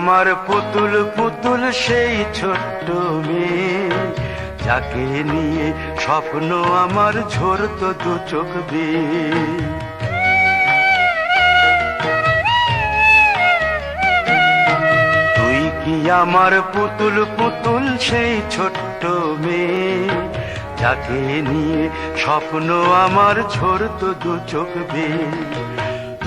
আমার পুতুল পুতুল সেই ছোট্ট মেয়ে। যাকে নিয়ে স্বপ্ন আমার ঝরতো দু চোখ কি আমার পুতুল পুতুল সেই ছোট্ট মেয়ে? যাকে নিয়ে স্বপ্ন আমার ঝরতো দু চোখ বেয়ে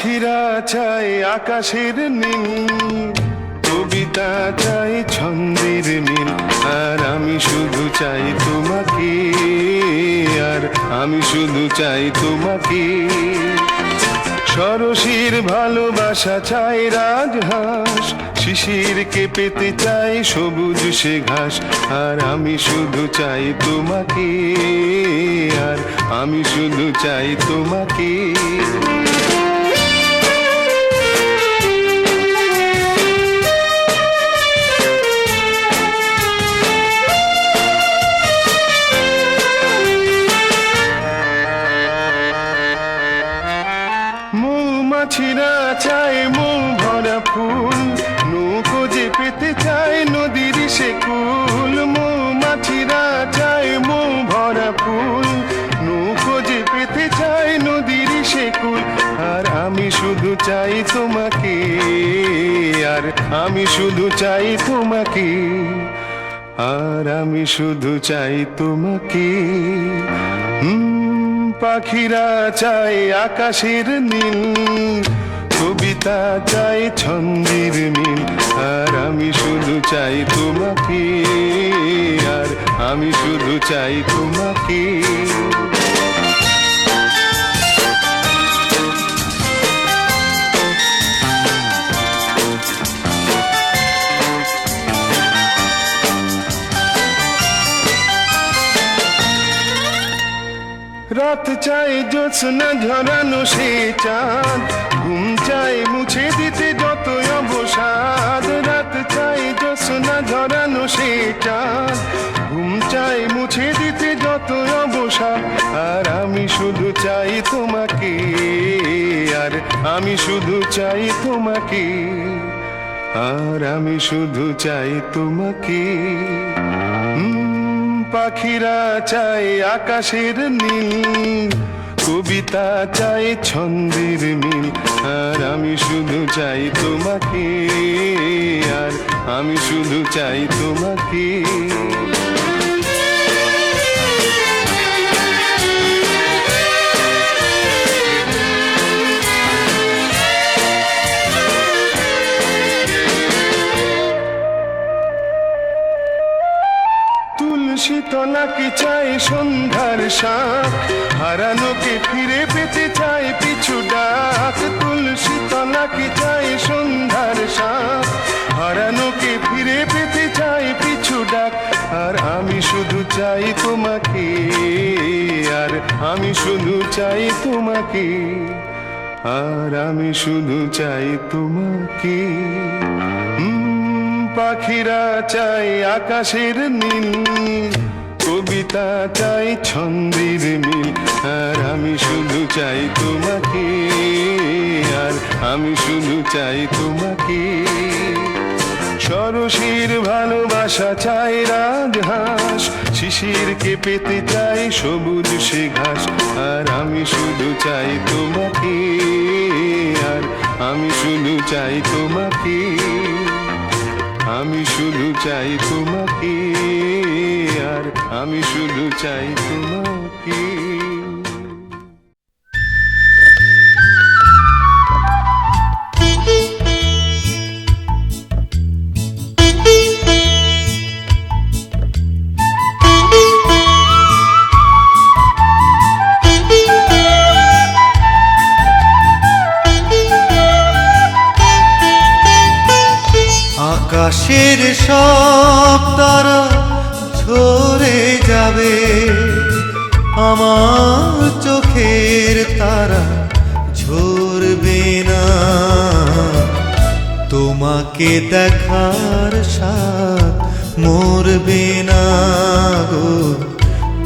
পাখিরা চাই আকাশের নীল, কবিতা চাই ছন্দের মিল। আর আমি শুধু চাই তোমাকে, আর আমি শুধু চাই তোমাকে। সরসীর ভালোবাসা চাই রাজহাঁস শিশিরকে পেতে চাই সবুজ সে ঘাস। আর আমি শুধু চাই তোমাকে, আর আমি শুধু চাই তোমাকে। ফুল নৌকো যে পেতে চায় নদীর সে কুল মৌমাছিরা চায় মৌ ভরা ফুল। নৌকো যে পেতে চায় নদীর সে কুল আর আমি শুধু চাই তোমাকে, আর আমি শুধু চাই তোমাকে, আর আমি শুধু চাই তোমাকে। পাখিরা চাই আকাশের নীল কবিতা চাই ছন্দের মিল আর আমি শুধু চাই তোমাকে আর আমি শুধু চাই তোমাকে। রাত চাই জ্যোৎস্না ঝরানো সে চাঁদ। ঘুম চাই মুছে দিতে যত অবসাদ। রাত চাই জ্যোৎস্না ঝরানো সে চাঁদ। ঘুম চাই মুছে দিতে যত অবসাদ। আর আমি শুধু চাই তোমাকে, আর আমি শুধু চাই তোমাকে, আর আমি শুধু চাই তোমাকে। পাখিরা চাই আকাশের নীল, কবিতা চাই ছন্দের মিল। আর আমি শুধু চাই তোমাকে, আর আমি শুধু চাই তোমাকে। তলাকে চাই সন্ধ্যার শাক? হারানোকে ফিরে পেতে চাই পিছু ডাক? তুলসী তলাকে চাই সন্ধ্যার শাক? হারানোকে ফিরে পেতে চাই পিছু ডাক? আর আমি শুধু চাই তোমাকে, আর আমি শুধু চাই তোমাকে, আর আমি শুধু চাই তোমাকে। পাখিরা চাই আকাশের নীল কবিতা চাই, ছন্দের মিল। আর আমি শুধু চাই তোমাকে, আর আমি শুধু চাই তোমাকে। সরসীর ভালোবাসা চাই রাজহাঁস শিশিরকে পেতে চাই সবুজ সে ঘাস। আর আমি শুধু চাই তোমাকে, আর আমি শুধু চাই তোমাকে। আমি শুধু চাই তোমাকে। আমি শুধু চাই তোমাকে। আকাশের সব আমার চোখের তারা ঝরবে না। তোমাকে দেখার সাথ মরবে না গো।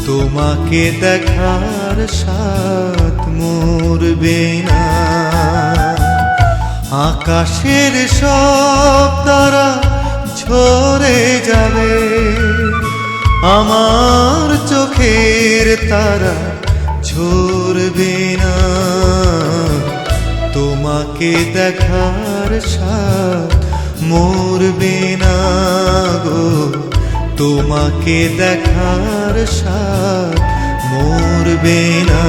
তোমাকে দেখার সাথ মরবে না। আকাশের সব তারা ঝরে যাবে। আমার চোখের তারা ঝরবে না। তোমাকে দেখার সাথ মরবে না গো। তোমাকে দেখার সাথ মরবে না।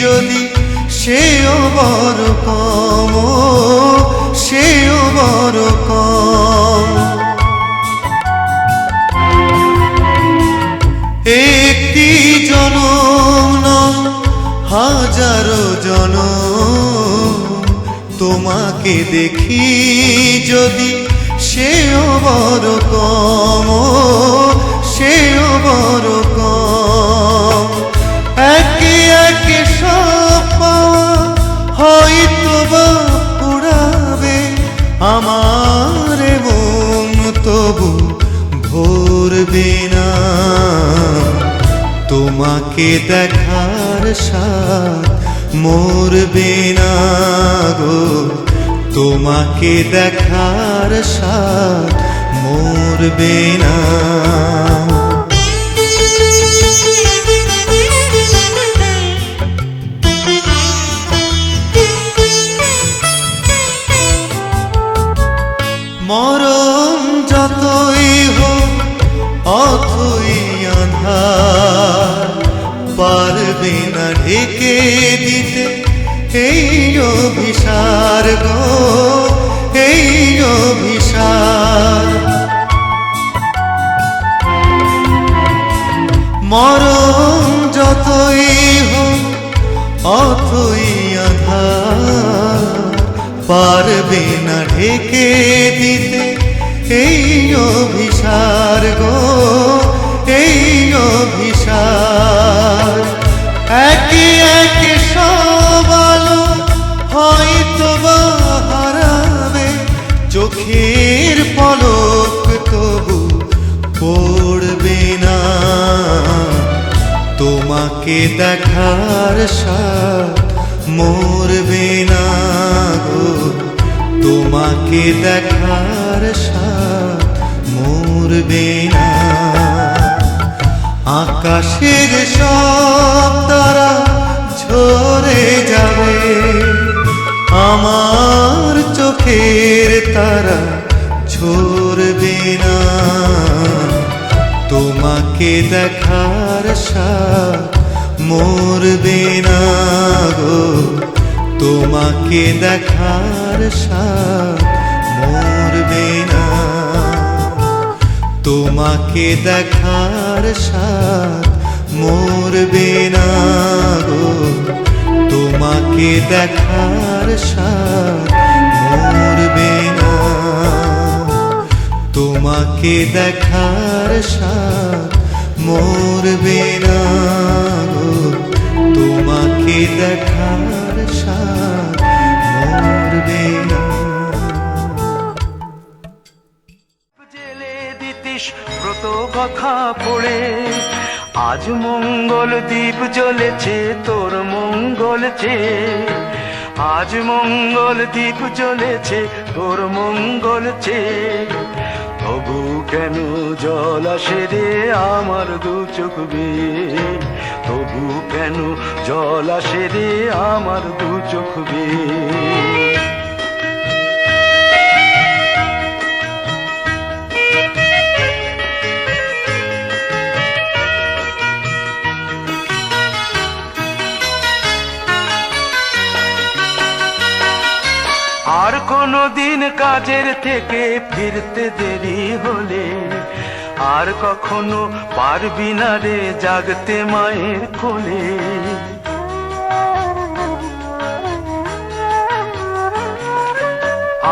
যদি সেও বড় কম, সেও বড় কম। একটি জনম হাজারো জনম। তোমাকে দেখি যদি সেও বড় কম, সেও বড় ভরবে না। তোমাকে দেখার সাথ মরবে না গো। তোমাকে দেখার সাথ মরবে না। মরম যতই অথই আধার। পারবে না ঢেকে দিতে, এই অভিসার গো, এই অভিসার মরণ যতই হোক, অথই আধার। পারবে না ঢেকে দিতে, এই অভিসার গো, এই অভিসার। একে একে সব আলো হয়তো বা হারাবে, চোখের পলক তবু পড়বে না। তোমাকে দেখার সাথ মরবে না গো, তোমাকে দেখার সাথ মরবে না। আকাশের সব তারা ঝরে যাবে। আমার চোখের তারা ঝরবে না। তোমাকে দেখার সাথ মরবে না গো। তোমাকে দেখার সাথ তোমাকে দেখার সাথ মরবে না গো। তোমাকে দেখার সাথ মরবে না। তোমাকে দেখার সাথ মরবে না গো। তোমাকে দেখার কথা পড়ে আজ মঙ্গল দ্বীপ জ্বলেছে, তোর মঙ্গল চেয়ে আজ মঙ্গল দ্বীপ জ্বলেছে, তোর মঙ্গল চেয়ে তবু কেন জল আসে রে আমার দু চোখ? তবু কেন জল আসে রে আমার দু চোখ বেয়ে? কোনো দিন কাজের থেকে ফিরতে দেরি হলে আর কখনো পারবি না রে জাগতে মায়ের কোলে।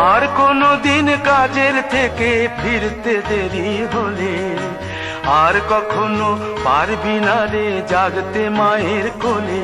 আর কোনো দিন কাজের থেকে ফিরতে দেরি হলে আর কখনো পারবি না রে জাগতে মায়ের কোলে।